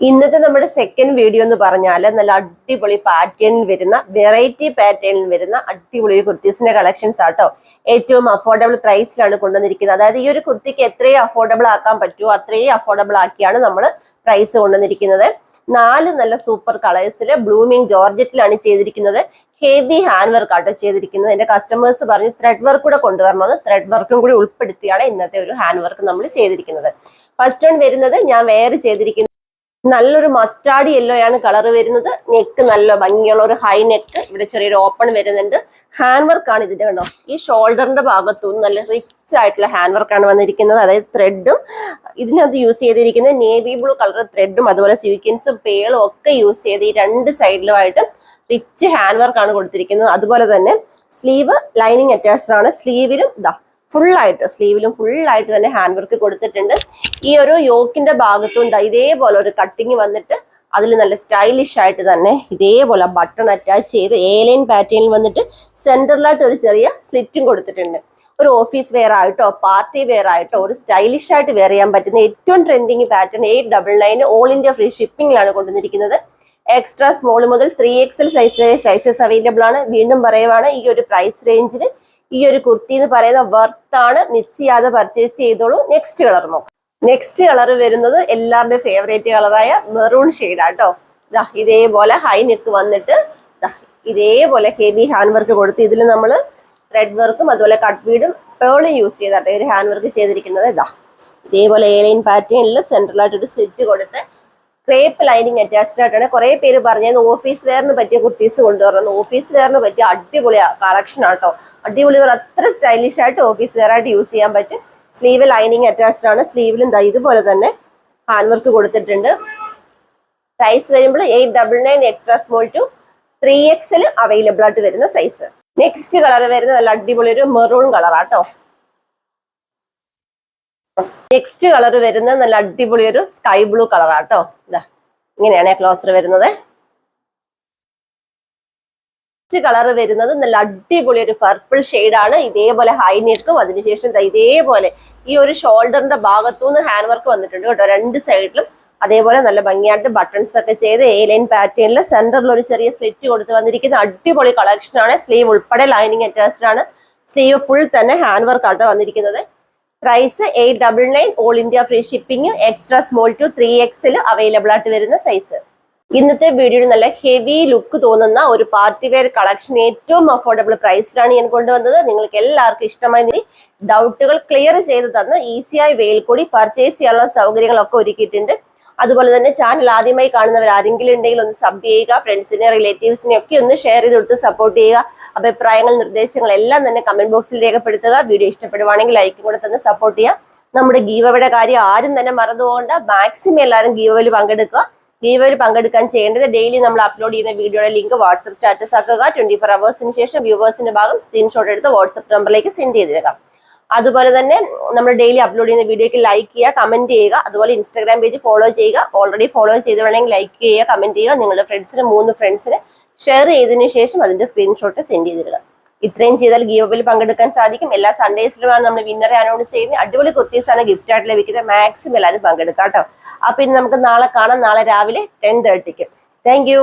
ഇന്നത്തെ നമ്മുടെ second video എന്ന് പറഞ്ഞാൽ നല്ല അടിപൊളി പാറ്റേണിൽ വരുന്ന വെറൈറ്റി പാറ്റേണിൽ വരുന്ന അടിപൊളി കുർത്തീസിന്റെ കളക്ഷൻസ് ആട്ടോ. ഏറ്റവും അഫോർഡബിൾ പ്രൈസിലാണ് കൊണ്ടുവന്നിരിക്കുന്നത്. അതായത് ഈ ഒരു കുർത്തിക്ക് എത്രയും അഫോർഡബിൾ ആക്കാൻ പറ്റുമോ അത്രയും അഫോർഡബിൾ ആക്കിയാണ് നമ്മൾ പ്രൈസ് കൊണ്ടുവന്നിരിക്കുന്നത്. നാല് നല്ല സൂപ്പർ കളേഴ്സിൽ ബ്ലൂമിങ് ജോർജറ്റിലാണ് ചെയ്തിരിക്കുന്നത്. ഹെവി ഹാൻഡ് വർക്ക് ആട്ടോ ചെയ്തിരിക്കുന്നത്. എന്റെ കസ്റ്റമേഴ്സ് പറഞ്ഞു ത്രെഡ് വർക്ക് കൂടെ കൊണ്ടുവരണമെന്ന് ത്രെഡ് വർക്കും കൂടി ഉൾപ്പെടുത്തിയാണ് ഇന്നത്തെ ഒരു ഹാൻഡ് വർക്ക് നമ്മൾ ചെയ്തിരിക്കുന്നത്. ഫസ്റ്റ് വൺ വരുന്നത് ഞാൻ വേറെ ചെയ്തിരിക്കുന്നത് നല്ലൊരു മസ്റ്റാർഡ് യെല്ലോ ആണ് കളർ വരുന്നത്. നെക്ക് നല്ല ഭംഗിയുള്ള ഒരു ഹൈ നെക്ക് ഇവിടെ ചെറിയൊരു ഓപ്പൺ വരുന്നുണ്ട്. ഹാൻഡ് വർക്ക് ആണ് ഇതിന്റെ കണ്ടോ? ഈ ഷോൾഡറിന്റെ ഭാഗത്തും നല്ല റിച്ച് ആയിട്ടുള്ള ഹാൻഡ് വർക്ക് ആണ് വന്നിരിക്കുന്നത്. അതായത് ത്രെഡും ഇതിനകത്ത് യൂസ് ചെയ്തിരിക്കുന്നത് നേവി ബ്ലൂ കളർ ത്രെഡും അതുപോലെ സ്വീക്വൻസും പേളും ഒക്കെ യൂസ് ചെയ്ത് ഈ രണ്ട് സൈഡിലുമായിട്ട് റിച്ച് ഹാൻഡ് വർക്ക് ആണ് കൊടുത്തിരിക്കുന്നത്. അതുപോലെ തന്നെ സ്ലീവ് ലൈനിങ് അറ്റാച്ച്ഡ് ആണ്. സ്ലീവിലും ഇതാ ഫുൾ ആയിട്ട് സ്ലീവിലും ഫുൾ ആയിട്ട് തന്നെ ഹാൻഡ് വർക്ക് കൊടുത്തിട്ടുണ്ട്. ഈ ഒരു യോക്കിന്റെ ഭാഗത്തും ഇതേപോലെ ഒരു കട്ടിങ് വന്നിട്ട് അതിൽ നല്ല സ്റ്റൈലിഷ് ആയിട്ട് തന്നെ ഇതേപോലെ ബട്ടൺ അറ്റാച്ച് ചെയ്ത് ഏലൈൻ പാറ്റേണിൽ വന്നിട്ട് സെന്ററിലായിട്ട് ഒരു ചെറിയ സ്ലിറ്റും കൊടുത്തിട്ടുണ്ട്. ഒരു ഓഫീസ് വെയർ ആയിട്ടോ പാർട്ടി വെയർ ആയിട്ടോ ഒരു സ്റ്റൈലിഷ് ആയിട്ട് വെയർ ചെയ്യാൻ പറ്റുന്ന ഏറ്റവും trending pattern eight double nine all India free ഷിപ്പിംഗിലാണ് കൊണ്ടുവന്നിരിക്കുന്നത്. എക്സ്ട്രാ സ്മോൾ മുതൽ three XL size sizes available ആണ്. വീണ്ടും പറയുവാണ് ഈ ഒരു പ്രൈസ് റേഞ്ചിൽ ഈ ഒരു കുർത്തി എന്ന് പറയുന്ന വർത്താണ് മിസ് ചെയ്യാതെ പർച്ചേസ് ചെയ്തോളൂ. നെക്സ്റ്റ് കളർ നോക്കാം. നെക്സ്റ്റ് കളർ വരുന്നത് എല്ലാവരുടെയും ഫേവറേറ്റ് കളറായ മെറൂൺ ഷെയ്ഡാട്ടോ ഇതേപോലെ ഹൈ നെക്ക് വന്നിട്ട് ഇതേപോലെ ഹെവി ഹാൻഡ് വർക്ക് കൊടുത്ത് ഇതിൽ നമ്മൾ ത്രെഡ് വർക്കും അതുപോലെ കട്ട് വീടും പേളും യൂസ് ചെയ്താട്ടോ ഒരു ഹാൻഡ് വർക്ക് ചെയ്തിരിക്കുന്നത്. ഇതാ ഇതേപോലെ ഏലൈൻ ലൈൻ പാറ്റേണിൽ സെൻട്രലായിട്ട് ഒരു സ്ലിറ്റ് കൊടുത്ത് ക്രേപ്പ് ലൈനിങ് അറ്റാച്ച്ഡ് ആയിട്ടാണ്. കുറേ പേര് പറഞ്ഞത് ഓഫീസ് വെയറിന് പറ്റിയ കുർത്തീസ് കൊണ്ടുവരണം. ഓഫീസ് വെയറിന് പറ്റിയ അടിപൊളി കളക്ഷൻ ആട്ടോ. അടിപൊളി അത്ര സ്റ്റൈലിഷ് ആയിട്ട് ഓഫീസ് വെയർ ആയിട്ട് യൂസ് ചെയ്യാൻ പറ്റും. സ്ലീവ് ലൈനിങ് അറ്റാച്ച്ഡ് ആണ്. സ്ലീവിലും ഇതുപോലെ തന്നെ ഹാൻഡ് വർക്ക് കൊടുത്തിട്ടുണ്ട്. പ്രൈസ് വരുമ്പോൾ eight double nine extra small to three XL available ആയിട്ട് വരുന്ന സൈസ് നെക്സ്റ്റ് കളർ വരുന്നത് നല്ല അടിപൊളി ഒരു മെറൂൺ കളറാട്ടോ നെക്സ്റ്റ് കളർ വരുന്നത് നല്ല അടിപൊളി ഒരു സ്കൈ ബ്ലൂ കളറാട്ടോ ഇതാ ഇങ്ങനെയാണ് ക്ലോസർ വരുന്നത്. നെക്സ്റ്റ് കളർ വരുന്നത് നല്ല അടിപൊളി ഒരു പർപ്പിൾ ആണ്. ഇതേപോലെ ഹൈ നെക്കും അതിനുശേഷം ഇതേപോലെ ഈ ഒരു ഷോൾഡറിന്റെ ഭാഗത്തുനിന്ന് ഹാൻഡ് വർക്ക് വന്നിട്ടുണ്ട് കേട്ടോ. രണ്ട് സൈഡിലും അതേപോലെ നല്ല ഭംഗിയായിട്ട് ബട്ടൺസ് ഒക്കെ ചെയ്ത് എ ലൈൻ പാറ്റേണിൽ സെന്ററിൽ ഒരു ചെറിയ സ്ലിറ്റ് കൊടുത്ത് വന്നിരിക്കുന്ന അടിപൊളി കളക്ഷൻ ആണ്. സ്ലീവ് ഉൾപ്പെടെ ലൈനിങ് അറ്റാച്ച്ഡ് ആണ്. സ്ലീവ് ഫുൾ തന്നെ ഹാൻഡ് വർക്ക് ആട്ടോ വന്നിരിക്കുന്നത്. Price eight double nine all India free shipping extra small to three XL available ആയിട്ട് വരുന്ന സൈസ് ഇന്നത്തെ വീഡിയോയിൽ നല്ല ഹെവി ലുക്ക് തോന്നുന്ന ഒരു പാർട്ടി വെയർ കളക്ഷൻ ഏറ്റവും അഫോർഡബിൾ പ്രൈസിലാണ് ഞാൻ കൊണ്ടുവന്നത്. നിങ്ങൾക്ക് എല്ലാവർക്കും ഇഷ്ടമായി ഡൗട്ടുകൾ ക്ലിയർ ചെയ്ത് തന്ന് ഈസിയായി വെയിൽ കൂടി പർച്ചേസ് ചെയ്യാനുള്ള സൗകര്യങ്ങളൊക്കെ ഒരുക്കിയിട്ടുണ്ട്. അതുപോലെ തന്നെ ചാനൽ ആദ്യമായി കാണുന്നവർ ആരെങ്കിലും ഉണ്ടെങ്കിൽ ഒന്ന് സബ് ചെയ്യുക ഫ്രണ്ട്സിനെ റിലേറ്റീവ്സിനെ ഒക്കെ ഒന്ന് ഷെയർ ചെയ്ത് കൊടുത്ത് സപ്പോർട്ട് ചെയ്യുക. അഭിപ്രായങ്ങൾ നിർദ്ദേശങ്ങൾ എല്ലാം തന്നെ കമന്റ് ബോക്സിൽ രേഖപ്പെടുത്തുക. വീഡിയോ ഇഷ്ടപ്പെടുവാണെങ്കിൽ ലൈക്കും കൂടെ തന്നെ സപ്പോർട്ട് ചെയ്യുക. നമ്മുടെ ഗീവയുടെ കാര്യം ആരും തന്നെ മറന്നുപോകണ്ട. മാക്സിമം എല്ലാവരും ഗീവയിൽ പങ്കെടുക്കുക. ഗീവയിൽ പങ്കെടുക്കാൻ ചെയ്യേണ്ടത് ഡെയിലി നമ്മൾ അപ്ലോഡ് ചെയ്യുന്ന വീഡിയോയുടെ ലിങ്ക് വാട്സ്ആപ്പ് സ്റ്റാറ്റസ് ആക്കുക. ട്വന്റി ഫോർ അവേഴ്സിന് ശേഷം വ്യൂവേഴ്സിന്റെ ഭാഗം സ്ക്രീൻഷോട്ട് എടുത്ത് വാട്സ്ആപ്പ് നമ്പറിലേക്ക് സെൻഡ് ചെയ്തേക്കാം അതുപോലെ തന്നെ നമ്മൾ ഡെയിലി അപ്ലോഡ് ചെയ്യുന്ന വീഡിയോക്ക് ലൈക്ക് ചെയ്യുക കമന്റ് ചെയ്യുക. അതുപോലെ ഇൻസ്റ്റാഗ്രാം പേജ് ഫോളോ ചെയ്യുക. ഓൾറെഡി ഫോളോ ചെയ്ത് വേണമെങ്കിൽ ലൈക്ക് ചെയ്യുക കമന്റ് ചെയ്യുക. നിങ്ങളുടെ ഫ്രണ്ട്സിന് മൂന്ന് ഫ്രണ്ട്സിന് ഷെയർ ചെയ്തതിനു ശേഷം അതിന്റെ സ്ക്രീൻഷോട്ട് സെൻഡ് ചെയ്തിടുക. ഇത്രയും ചെയ്താൽ ഗീവബിൽ പങ്കെടുക്കാൻ സാധിക്കും. എല്ലാ സൺഡേസിലുമാണ് നമ്മൾ വിന്നറെ അനൗൺസ് ചെയ്യുന്നത്. അടിപൊളി കുർത്തീസ് ആണ് ഗിഫ്റ്റ് ആയിട്ട് ലഭിക്കുന്നത്. മാക്സിമം എല്ലാവരും പങ്കെടുക്കാം കേട്ടോ. അപ്പൊ ഇനി നമുക്ക് നാളെ കാണാം. നാളെ രാവിലെ ടെൻ തേർട്ടിക്ക് താങ്ക്